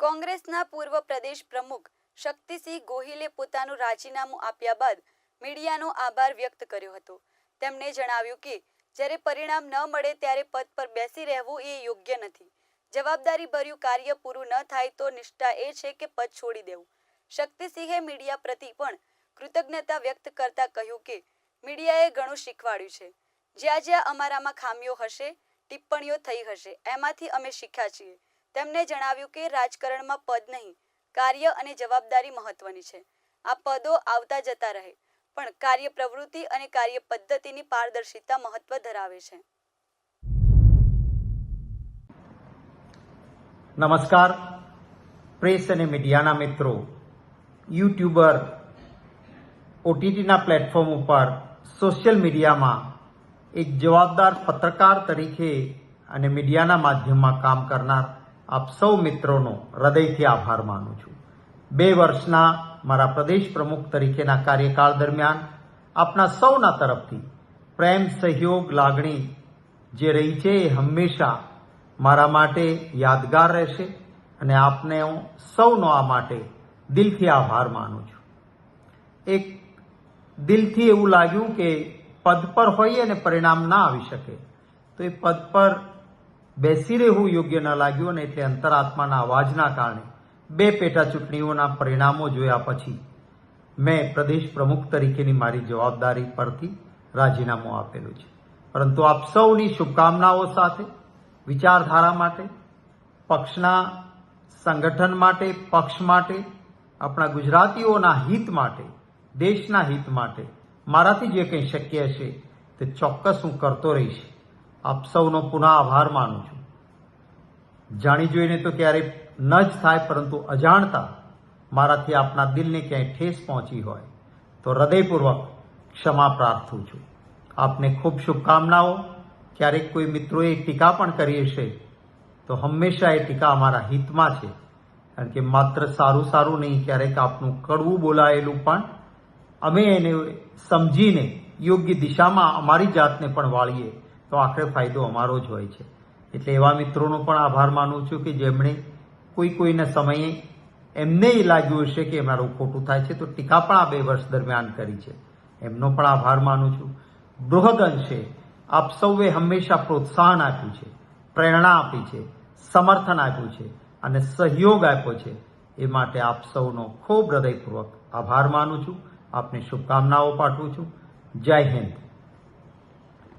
કોંગ્રેસના પૂર્વ પ્રદેશ પ્રમુખ શક્તિસિંહ ગોહિલે પોતાનું રાજીનામું આપ્યા બાદ મીડિયાનો આભાર વ્યક્ત કર્યો હતો. તેમણે જણાવ્યું કે, જ્યારે પરિણામ ન મળે ત્યારે પદ પર બેસી રહેવું એ યોગ્ય નથી. જવાબદારી ભર્યું કાર્ય પૂરું ન થાય તો નિષ્ઠા એ છે કે પદ છોડી દેવું. શક્તિસિંહે મીડિયા પ્રતિ પણ કૃતજ્ઞતા વ્યક્ત કરતા કહ્યું કે, મીડિયાએ ઘણું શીખવાડ્યું છે. જ્યાં જ્યાં અમારામાં ખામીઓ હશે, ટિપ્પણીઓ થઈ હશે, એમાંથી અમે શીખ્યા છીએ. તેમણે જણાવ્યું કે રાજકારણમાં પદ નહીં, કાર્ય અને જવાબદારી મહત્વની છે. આ પદો આવતા જતા રહે, પણ કાર્ય પ્રવૃત્તિ અને કાર્ય પદ્ધતિની પારદર્શિતા મહત્વ ધરાવે છે. નમસ્કાર. પ્રેસ અને મીડિયાના મિત્રો, યુટ્યુબર, ઓટીટીના પ્લેટફોર્મ ઉપર સોશિયલ મીડિયામાં એક જવાબદાર પત્રકાર તરીકે અને મીડિયાના માધ્યમમાં કામ કરનાર આપ સૌ મિત્રોનો હૃદયથી આભાર માનું છું. બે વર્ષના મારા પ્રદેશ પ્રમુખ તરીકેના કાર્યકાળ દરમિયાન આપના સૌના તરફથી પ્રેમ, સહયોગ, લાગણી જે રહી છે એ હંમેશા મારા માટે યાદગાર રહેશે અને આપને હું સૌનો આ માટે દિલથી આભાર માનું છું. એક દિલથી એવું લાગ્યું કે પદ પર હોઈએ અને પરિણામ ના આવી શકે, તો એ પદ પર બેસી રહેવું યોગ્ય ન લાગ્યું અને એટલે અંતરાત્માના અવાજના કારણે બે પેટા ચૂંટણીઓના પરિણામો જોયા પછી મેં પ્રદેશ પ્રમુખ તરીકેની મારી જવાબદારી પરથી રાજીનામું આપેલું છે. પરંતુ આપ સૌની શુભકામનાઓ સાથે, વિચારધારા માટે, પક્ષના સંગઠન માટે, પક્ષ માટે, આપણા ગુજરાતીઓના હિત માટે, દેશના હિત માટે, મારાથી જે કંઈ શક્ય છે તે ચોક્કસ હું કરતો રહીશ. આપ સૌનો પુનઃ આભાર માનું છું. જાણી જોઈને તો ક્યારેય ન જ થાય, પરંતુ અજાણતા મારાથી આપના દિલને ક્યાંય ઠેસ પહોંચી હોય તો હૃદયપૂર્વક ક્ષમા પ્રાર્થું છું. આપને ખૂબ શુભકામનાઓ. ક્યારેક કોઈ મિત્રોએ ટીકા પણ કરી હશે તો હંમેશા એ ટીકા અમારા હિતમાં છે. કારણ કે માત્ર સારું સારું નહીં, ક્યારેક આપનું કડવું બોલાયેલું પણ અમે એને સમજીને યોગ્ય દિશામાં અમારી જાતને પણ વાળીએ. તો આખરે ફાયદો અમારો જ હોય છે. એટલે એવા મિત્રોનો પણ આભાર માનું છું કે જેમણે કોઈ કોઈના સમયે એમને લાગ્યું હશે કે મારું ખોટું થાય છે, તો ટીકા પણ આ બે વર્ષ દરમિયાન કરી છે. એમનો પણ આભાર માનું છું. બૃહદ અંશે આપ સૌએ હંમેશા પ્રોત્સાહન આપ્યું છે, પ્રેરણા આપી છે, સમર્થન આપ્યું છે અને સહયોગ આપ્યો છે. એ માટે આપ સૌનો ખૂબ હૃદયપૂર્વક આભાર માનું છું. આપને શુભકામનાઓ પાઠવું છું. જય હિન્દ.